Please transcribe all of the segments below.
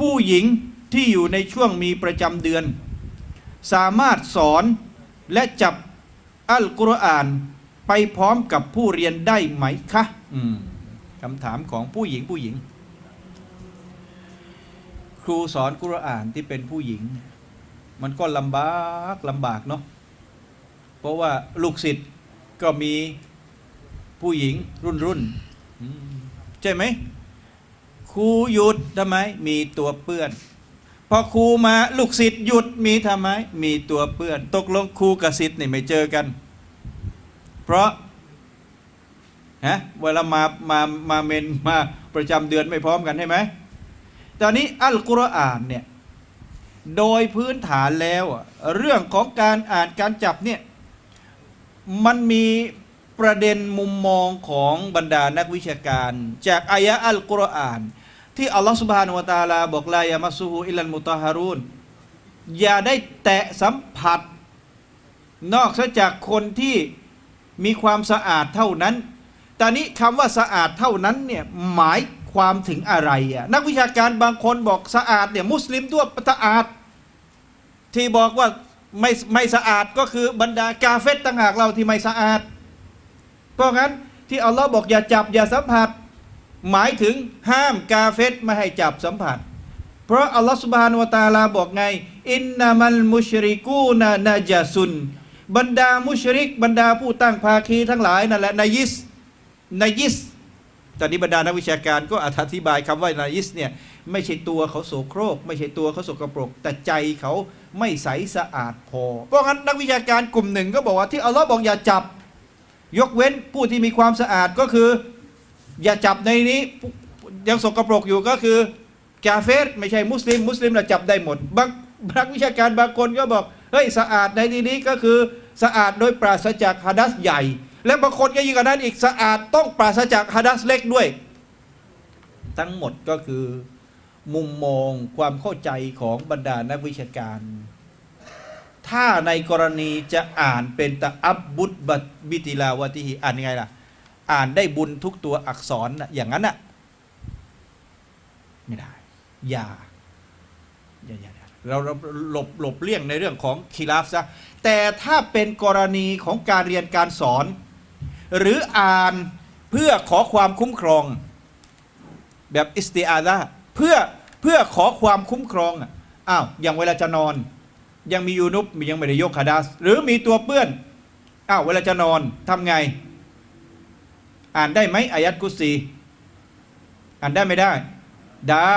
ผู้หญิงที่อยู่ในช่วงมีประจำเดือน สามารถสอนและจับอัลกุรอานไปพร้อมกับผู้เรียนได้ไหมคะมคำถามของผู้หญิงผู้หญิง ครูสอนกุรอานที่เป็นผู้หญิง มันก็ลำบากลำบากเนาะเพราะว่าลูกศิษย์ก็มีผู้หญิงรุ่นรุ่นใช่ไหม ครูหยุดทำไม มีตัวเปื้อน พอครูมาลูกศิษย์หยุดมีทำไม มีตัวเปื้อน ตกลงครูกับศิษย์นี่ไม่เจอกัน เพราะฮะเวลามามามาเมนมาประจำเดือนไม่พร้อมกันใช่ไหมตอนนี้อัลกุรอานเนี่ยโดยพื้นฐานแล้วเรื่องของการอ่านการจับเนี่ยมันมีประเด็นมุมมองของบรรดานักวิชาการ จากอายะอัลกุรอาน ที่อัลลอฮฺสุบฮานุวะตาลาบอกลายามาซูฮูอิลันมุตาฮารุนอย่าได้แตะสัมผัส นอกจากคนที่มีความสะอาดเท่านั้น ตอนนี้คำว่าสะอาดเท่านั้นเนี่ยหมายความถึงอะไรอะนักวิชาการบางคนบอกสะอาดเนี่ยมุสลิมทั่วสะอาด ที่บอกว่าไม่ไม่สะอาดก็คือบรรดากาเฟตต่างหากเราที่ไม่สะอาด เพราะงั้นที่อัลลอฮ์บอกอย่าจับอย่าสัมผัส หมายถึงห้ามกาเฟตไม่ให้จับสัมผัส เพราะอัลลอฮ์สุบฮานุวตาลาบอกไง อินนามัลมุชริกูนานาจาซุน บรรดามุชริก บรรดาผู้ตั้งภาคีทั้งหลายนั่นแหละนายิสนายิสตอนนี้บรรดานักวิชาการก็อธิบายคำว่านายิสเนี่ยไม่ใช่ตัวเขาโสโครก ไม่ใช่ตัวเขาสกปรก แต่ใจเขาไม่ใสสะอาดพอ เพราะงั้นนักวิชาการกลุ่มหนึ่งก็บอกว่าที่อัลลอฮ์บอกอย่าจับ ยกเว้นผู้ที่มีความสะอาดก็คือ อย่าจับในนี้ยังสกปรกอยู่ก็คือกาเฟรไม่ใช่มุสลิม มุสลิมเราจับได้หมดบางนักวิชาการบางคนก็บอกเฮ้ยสะอาดในที่นี้ก็คือสะอาดโดยปราศจากฮะดัสใหญ่ และบางคนก็ยิ่งกว่านั้นอีกสะอาดต้องปราศจากฮะดัสเล็กด้วย ทั้งหมดก็คือมุมมองความเข้าใจของบรรดานักวิชาการ ถ้าในกรณีจะอ่านเป็นตะอับบุตบัตบิติลาวติฮิอ่านยังไงล่ะ อ่านได้บุญทุกตัวอักษรอย่างนั้นน่ะไม่ได้ อย่าอย่าอย่าเราเราหลบหลบเลี่ยงในเรื่องของคีราฟซะแต่ถ้าเป็นกรณีของการเรียนการสอน หรืออ่านเพื่อขอความคุ้มครอง แบบอิสติอาซาเพื่อเพื่อขอความคุ้มครองอ้าวอย่างเวลาจะนอน ยังมียูนุบยังไม่ได้ยกคาดัสหรือมีตัวเปื้อนอ้าวเวลาจะนอนทำไง อ่านได้ไหมอายัดกุศซีอ่านได้ไม่ได้ ได้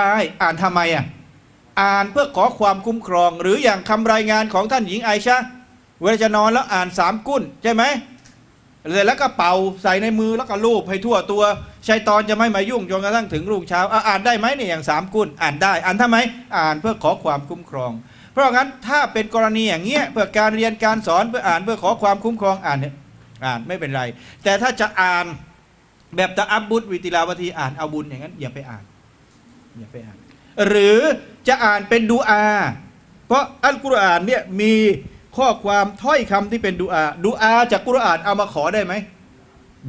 อ่านทำไมอะอ่านเพื่อขอความคุ้มครอง หรืออย่างคำรายงานของท่านหญิงไอชาเวลาจะนอนแล้วอ่านสามกุ้นใช่ไหมเสร็จแล้วก็เป่าใส่ในมือแล้วก็ลูบให้ทั่วตัวชัยตอนจะไม่มายุ่งจนกระทั่งถึงรุ่งเช้าอ่านได้ไหมเนี่ยอย่างสามกุ้นอ่านได้ อ่านทำไม อ่านเพื่อขอความคุ้มครอง เพราะงั้นถ้าเป็นกรณีอย่างเงี้ยเพื่อการเรียนการสอนเพื่ออ่านเพื่อขอความคุ้มครองอ่านเนี่ยอ่านไม่เป็นไร แต่ถ้าจะอ่าน แบบตะอับบุตวิติลาวทีอ่านเอาบุญอย่างนั้น อย่าไปอ่านอย่าไปอ่าน หรือจะอ่านเป็นดูอา เพราะอัลกุรอานเนี่ยมีข้อความถ้อยคำที่เป็นดูอาดูอาจากกุรอานเอามาขอได้ไหม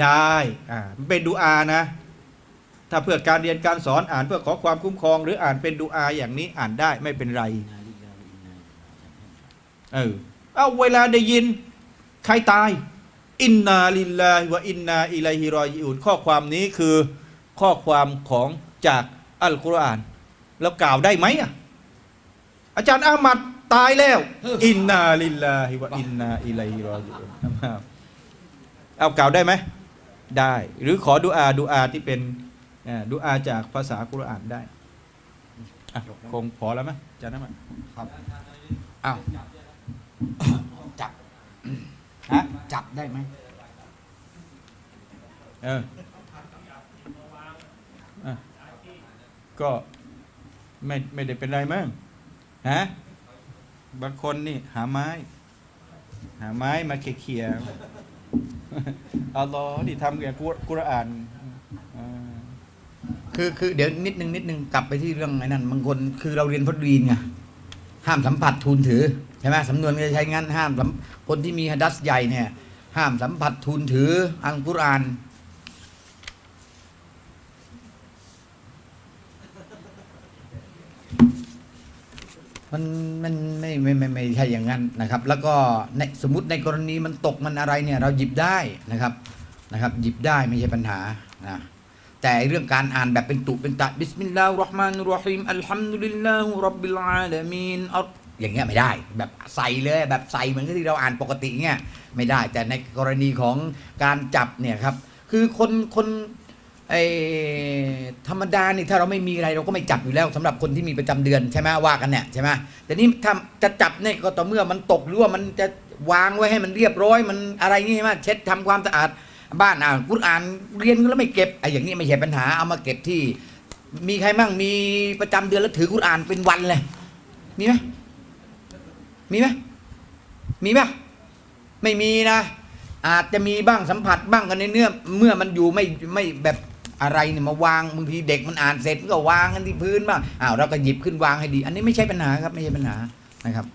ได้อ่ามันเป็นดูอานะ ถ้าเพื่อการเรียนการสอนอ่านเพื่อขอความคุ้มครอง หรืออ่านเป็นดูอาอย่างนี้อ่านได้ไม่เป็นไรเออเอาเวลาได้ยินใครตาย อินนาลิลลาฮิวะอินนาอิลัยฮิรอญิอุนข้อความนี้คือข้อความของจากอัลกุรอาน แล้วกล่าวได้ไหมอะอาจารย์อามัดตายแล้ว อินนาลิลลาฮิวะอินนาอิลัยฮิรอญิอุนนะครับเอากล่าวได้ไหมได้ หรือขอดุอาดุอาที่เป็นอ่าดุอาจากภาษากุรอานได้อะคงพอแล้วมั้ยอาจารย์นะมันครับอ้าวจับ ฮะจับได้ไหมเอออะก็ไม่ไม่ได้เป็นไรมั้งฮะบางคนนี่ หาไม้ หาไม้มาเขี่ยๆอัลลอฮ์นี่ทำแก่กุรกุรอานอ่าคือคือเดี๋ยวนิดนึงนิดนึงกลับไปที่เรื่องไอ้นั่นบางคนคือเราเรียนพอดีนไงห้ามสัมผัสทูลถือใช่ไหมสำนวนจะใช้งั้นห้ามคนที่มีฮัดดัสใหญ่เนี่ยห้ามสัมผัสทูลถืออัลกุรอานมันมันไม่ไม่ไม่ไม่ใช่อย่างนั้นนะครับ แล้วก็ในสมมติในกรณีมันตกมันอะไรเนี่ย เราหยิบได้นะครับนะครับ หยิบได้ไม่ใช่ปัญหานะแต่เรื่องการอ่านแบบเป็นตุเป็นตะบิสมิลลาฮิรเราะห์มานุรราะฮีมอัลฮัมดุลิลลาฮิรับบิลอาลามีนอัล อย่างเงี้ยไม่ได้ แบบใส่เลยแบบใส่เหมือนที่เราอ่านปกติเงี้ยไม่ได้ แต่ในกรณีของการจับเนี่ยครับ คือคนคนไอธรรมดานี่ถ้าเราไม่มีอะไรเราก็ไม่จับอยู่แล้วสำหรับคนที่มีประจำเดือนใช่ไหมว่ากันเนี่ยใช่ไหมแต่นี่ถ้าจะจับเนี่ยก็ต่อเมื่อมันตกหรือว่ามันจะวางไว้ให้มันเรียบร้อยมันอะไรงี้ใช่ไหมเช็ดทำความสะอาดบ้านอ่านกุรอานเรียนแล้วไม่เก็บไอ้อย่างนี้ไม่ใช่ปัญหาเอามาเก็บที่ มีใครมั่งมีประจำเดือนแล้วถือกุรอานเป็นวันเลยมีไหม มีไหมมีไหมไม่มีนะ อาจจะมีบ้างสัมผัสบ้างกันในเนื้อเมื่อมันอยู่ไม่ไม่แบบอะไรเนี่ยมาวางบางทีเด็กมันอ่านเสร็จมันก็วางกันที่พื้นบ้างอ้าวเราก็หยิบขึ้นวางให้ดี อันนี้ไม่ใช่ปัญหาครับไม่ใช่ปัญหานะครับ